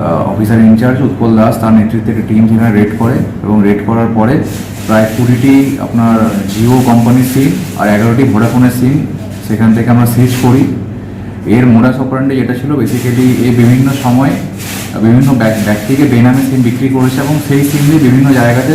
Officer in charge Utpal Das তার নেতৃত্বে একটা টিম সেখানে রেড করে এবং রেড করার পরে প্রায় কুড়িটি আপনার জিও কোম্পানির সিম আর এগারোটি ভোডাফোনের সিম সেখান থেকে আমরা সিজ করি। এর মোডাস অপারেন্ডে যেটা ছিল বেসিক্যালি এ বিভিন্ন সময় বিভিন্ন ব্যক- ব্যক্তিকে বেনামে সিম বিক্রি করেছে এবং সেই সিম দিয়ে বিভিন্ন জায়গাতে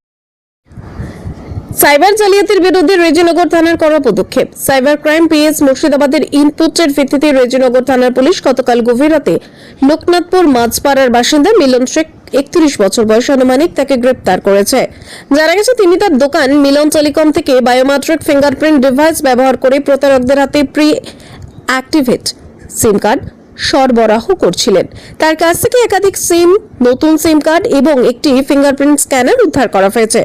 সাইবার জালিয়াতির বিরুদ্ধে রেজিনগর থানার করা পদক্ষেপ। সাইবার ক্রাইম পিএস মুর্শিদাবাদের ইনপুটের ভিত্তিতে রেজিনগর থানার পুলিশ গতকাল গভীর রাতে লোকনাথপুর মাঝপাড়ার বাসিন্দা মিলন শেখ, একত্রিশ বছর বয়স আনুমানিক, তাকে গ্রেপ্তার করেছে। জানা গেছে, তিনি তার দোকান মিলন টেলিকম থেকে বায়োমেট্রিক ফিঙ্গারপ্রিন্ট ডিভাইস ব্যবহার করে প্রতারকদের হাতে প্রি অ্যাক্টিভেট সিম কার্ড সরবরাহ করছিলেন। তার কাছ থেকে একাধিক সিম, নতুন সিম কার্ড এবং একটি ফিঙ্গারপ্রিন্ট স্ক্যানার উদ্ধার করা হয়েছে।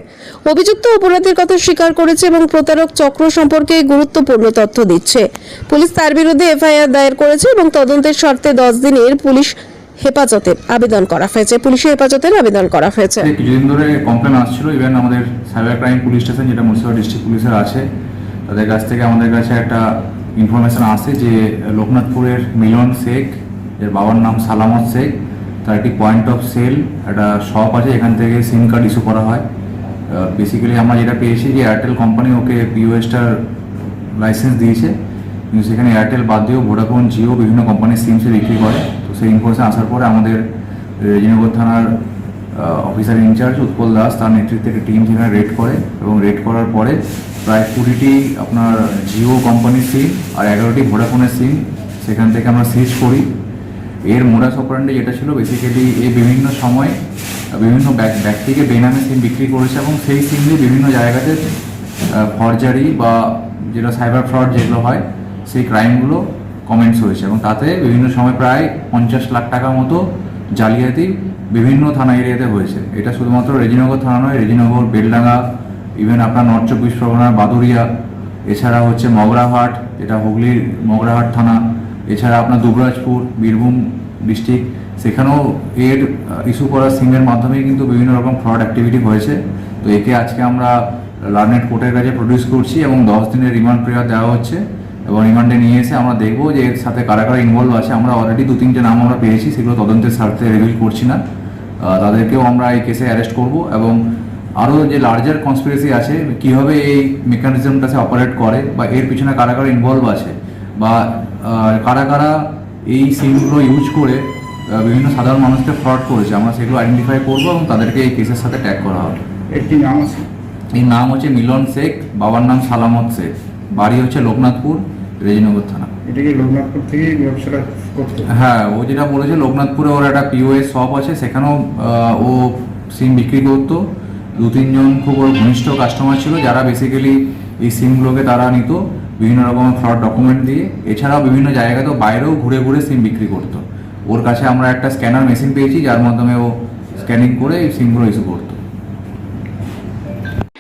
অভিযুক্ত অপরাধের কথা স্বীকার করেছে এবং প্রতারক চক্র সম্পর্কে গুরুত্বপূর্ণ তথ্য দিচ্ছে। পুলিশ তার বিরুদ্ধে এফআইআর দায়ের করেছে এবং তদন্তের শর্তে দশ দিনের পুলিশ হেফাজতের আবেদন করা হয়েছে। পুলিশের হেফাজতের আবেদন করা হয়েছে। কিছুদিন ধরে কমপ্লেন আসছিল ইভেন আমাদের সাইবার ক্রাইম পুলিশ স্টেশন যেটা মুর্শিদাবাদ ডিস্ট্রিক্ট পুলিশের আছে, তাদের কাছ থেকে আমাদের কাছে একটা ইনফরমেশন আসে যে লোকনাথপুরের মিলন শেখ, এর বাবার নাম সালামত শেখ, তার একটি পয়েন্ট অফ সেল একটা শপ আছে, এখান থেকে সিম কার্ড ইস্যু করা হয়। বেসিক্যালি আমরা যেটা পেয়েছি যে এয়ারটেল কোম্পানি ওকে পিওএসটার লাইসেন্স দিয়েছে, কিন্তু সেখানে এয়ারটেল বাদ দিয়েও ভোডাফোন জিও বিভিন্ন কোম্পানির সিম সে বিক্রি করে। তো সেই ইনফরমেশন আসার পরে আমাদের রেজিনগর থানার অফিসার ইনচার্জ উৎপল দাস তার নেতৃত্বে একটা টিম সেখানে রেড করে এবং রেড করার পরে প্রায় কুড়িটি আপনার জিও কোম্পানির সিম আর এগারোটি ভোডাফোনের সিম সেখান থেকে আমরা সিজ করি। এর মোডাস অপারেন্ডে যেটা ছিল বেসিক্যালি এই বিভিন্ন সময় বিভিন্ন ব্যক- ব্যক্তিকে বেনামে সিম বিক্রি করেছে এবং সেই সিম দিয়ে বিভিন্ন জায়গাতে ফরজারি বা যেটা সাইবার ফ্রড যেগুলো হয়, সেই ক্রাইমগুলো কমেন্টস হয়েছে এবং তাতে বিভিন্ন সময় প্রায় পঞ্চাশ লাখ টাকা মতো জালিয়াতি বিভিন্ন থানা এরিয়াতে হয়েছে। এটা শুধুমাত্র রেজিনগর থানা নয়, রেজিনগর, বেলডাঙ্গা ইভেন আপনার নর্থ চব্বিশ পরগনার বাদুরিয়া এছাড়া হচ্ছে মগরাহাট যেটা হুগলির মগরাহাট থানা, এছাড়া আপনার দুবরাজপুর, বীরভূম ডিস্ট্রিক্ট সেখানেও এর ইস্যু করা সিমের মাধ্যমে কিন্তু বিভিন্ন রকম ফ্রড অ্যাক্টিভিটি হয়েছে। তো একে আজকে আমরা লার্নেট কোর্টের কাছে প্রডিউস করছি এবং দশ দিনের রিমান্ড পিরিয়ড দেওয়া হচ্ছে এবং রিমান্ডে নিয়ে এসে আমরা দেখব যে এর সাথে কারা কারা ইনভলভ আছে। আমরা অলরেডি দু তিনটে নাম আমরা পেয়েছি, সেগুলো তদন্তের স্বার্থে রিভিল করছি না। তাদেরকেও আমরা এই কেসে অ্যারেস্ট করব এবং আরও যে লার্জার কনস্পিরেসি আছে কীভাবে এই মেকানিজমটা সে অপারেট করে বা এর পিছনে কারা কারা ইনভলভ আছে বা কারা কারা এই সিমগুলো ইউজ করে বিভিন্ন সাধারণ মানুষকে ফ্রড করেছে আমরা সেগুলো আইডেন্টিফাই করব এবং তাদেরকে এই কেসের সাথে ট্যাগ করা হবে। একটি নাম আছে। এই নাম হচ্ছে মিলন শেখ বাবার নাম সালামত শেখ বাড়ি হচ্ছে লোকনাথপুর রেজিনগর থানা। এটাকে লোকনাথপুর থেকেই ব্যবসাটা করতো? হ্যাঁ ও যেটা বলেছে লোকনাথপুরে ওর একটা পিওএস শপ আছে সেখানেও ও সিম বিক্রি করতো। দু তিনজন খুব ঘনিষ্ঠ কাস্টমার ছিল যারা বেসিক্যালি এই সিমগুলোকে তারা নিত, বিভিন্ন রকম ফ্রড ডকুমেন্ট দিয়ে। এছাড়াও বিভিন্ন জায়গাতেও বাইরেও ঘুরে ঘুরে সিম বিক্রি করতো। ওর কাছে আমরা একটা স্ক্যানার মেশিন পেয়েছি, যার মাধ্যমে ও স্ক্যানিং করে এই সিমগুলো ইস্যু করতো।